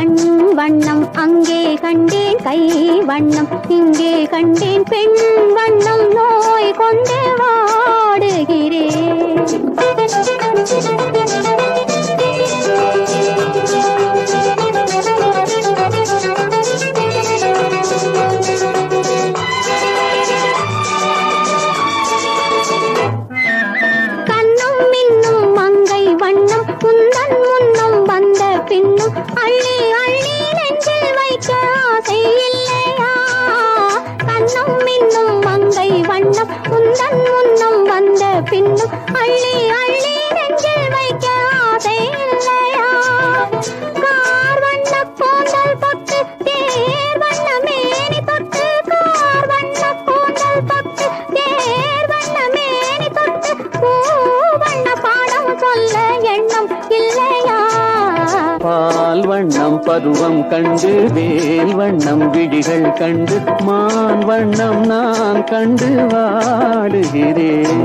கண் வண்ணம் அங்கே கண்டேன் கை வண்ணம் இங்கே கண்டேன் பெண் வண்ணம் நோய் கொண்டு வாடுகிறேன். கண்ணும் மின்னும் மங்கை வண்ணம் குந்தன் முன்னும் வந்த பின்னும் அள்ளி வண்ணம் குந்தன் வந்த பின்னும் அள்ளி அள்ளி நெஞ்சில் வைக்க பால் வண்ணம் பருவம் கண்டு வேல் வண்ணம் விழிகள் கண்டு மான் வண்ணம் நான் கண்டு வாடுகிறேன்.